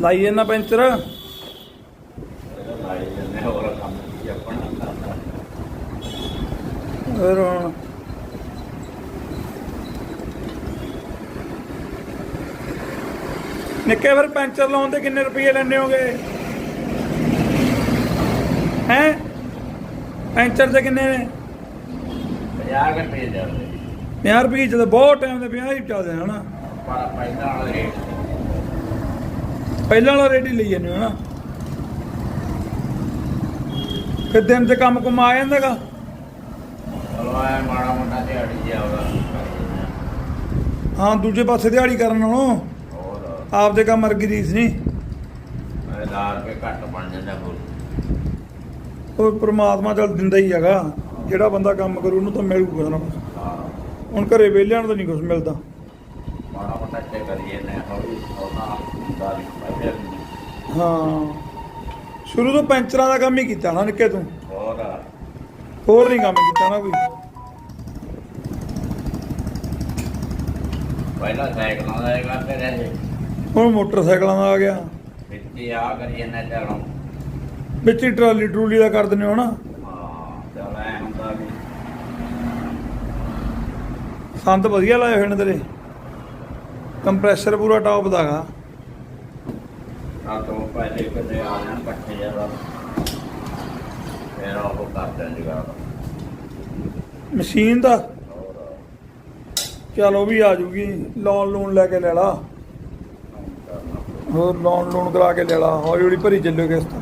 ਲਾਈ ਇਹਨਾਂ ਪੈਂਚਰ। ਇਹਦਾ ਲਾਈ ਜੰਨੇ ਹੋਰ ਕੰਮ ਕੀ ਆਪਣਾ ਕਰਦਾ ਫਿਰ ਹੁਣ। ਨਿੱਕੇ ਫਿਰ ਪੈਂਚਰ ਲਾਉਣ ਦੇ ਕਿੰਨੇ ਰੁਪਏ ਲੈਣੇ ਹੋਗੇ? ਹੈ? ਪੈਂਚਰ ਦੇ ਕਿੰਨੇ ਨੇ? 50 ਰੁਪਏ ਦੇ ਦੇ 50 ਰੁਪਏ ਜਦੋਂ ਬਹੁਤ ਟਾਈਮ ਦੇ 50 ਹੀ ਚੱਲਦੇ ਹਨਾ? ਪਰ ਪੈਸਾ ਵਾਲਾ ਰੇਟ ਪਹਿਲਾਂ ਵਾਲਾ ਰੇਟ ਹੀ ਲਈ ਜਾਂਦੇ ਹੋ ਫਿਰ ਦਿਨ ਤੇ ਕੰਮ ਕੁਮ ਆ ਜਾਂਦਾਗਾ। ਚਲੋ ਐ ਮਾੜਾ ਮੋਟਾ ਦਿਹਾੜੀ ਜਾਊਗਾ ਹਾਂ ਦੂਜੇ ਪਾਸੇ ਦਿਹਾੜੀ ਕਰਨ ਨਾਲੋਂ ਆਪਦੇ ਕੰਮ ਵਰਗੀ ਰੀਸ ਨਹੀਂ। ਇਹ 1000 ਰੁਪਏ ਘੱਟ ਬਣ ਜਾਂਦਾ ਹੋਰ। ਉਹ ਪ੍ਰਮਾਤਮਾ ਚੱਲ ਦਿੰਦਾ ਹੀ ਹੈਗਾ। ਜਿਹੜਾ ਬੰਦਾ ਕੰਮ ਕਰੂ ਉਹਨੂੰ ਤਾਂ ਮਿਲੂਗਾ ਨਾ। ਹੁਣ ਘਰੇ ਵਿਹਲਿਆਂ ਨੂੰ ਤਾਂ ਨਹੀਂ ਕੁਝ ਮਿਲਦਾ। ਮਾੜਾ ਮੋਟਾ ਤੇ ਕਰੀਏ ਨੇ ਹੌਲੀ ਪਹਿਲੇ ਹਾਂ। ਸ਼ੁਰੂ ਤੋਂ ਪੈਂਚਰਾਂ ਦਾ ਕੰਮ ਹੀ ਕੀਤਾ ਨਾ ਨਿੱਕੇ ਤੂੰ। ਹੋਰ ਹੋਰ ਨਹੀਂ ਕੰਮ ਕੀਤਾ ਨਾ ਕੋਈ। ਪਹਿਲਾਂ ਸਾਈਕਲਾਂ ਦਾ ਇਹ ਕਰਦੇ ਰਹੇ ਹੁਣ ਮੋਟਰਸਾਈਕਲਾਂ ਦਾ ਆ ਗਿਆ। ਵਿੱਤੀ ਆ ਚਲੋ ਵਿੱਚ ਹੀ ਟਰਾਲੀ ਟਰੂਲੀ ਦਾ ਕਰ ਦਿੰਦੇ ਹੋ ਨਾ। ਚਲ ਐ ਹੁੰਦਾ ਵੀ। ਸੰਦ ਵਧੀਆ ਲਾਏ ਹੋਏ ਨੇ ਤੇਰੇ। ਕੰਪਰੈਸਰ ਪੂਰਾ ਟੌਪ ਦਾਗਾ ਤੋਂ ਪਹਿਲੇ ਕਦੇ ਆ ਜਾਣ ਇਕੱਠੇ ਜ਼ਿਆਦਾ ਫਿਰ ਉਹ ਕਰ ਦਿੰਦੇ ਮਸ਼ੀਨ ਦਾ? ਚਲ ਉਹ ਵੀ ਆ ਜੂਗੀ ਲੋਨ ਲੋਨ ਲੈ ਕੇ ਲੈ ਲਾ। ਹੋਰ ਲੋਨ ਲੋਨ ਕਰਾ ਕੇ ਲੈ ਲਾ। ਹੌਲੀ ਹੌਲੀ ਭਰੀ ਚੱਲਿਓ ਕਿਸ਼ਤ।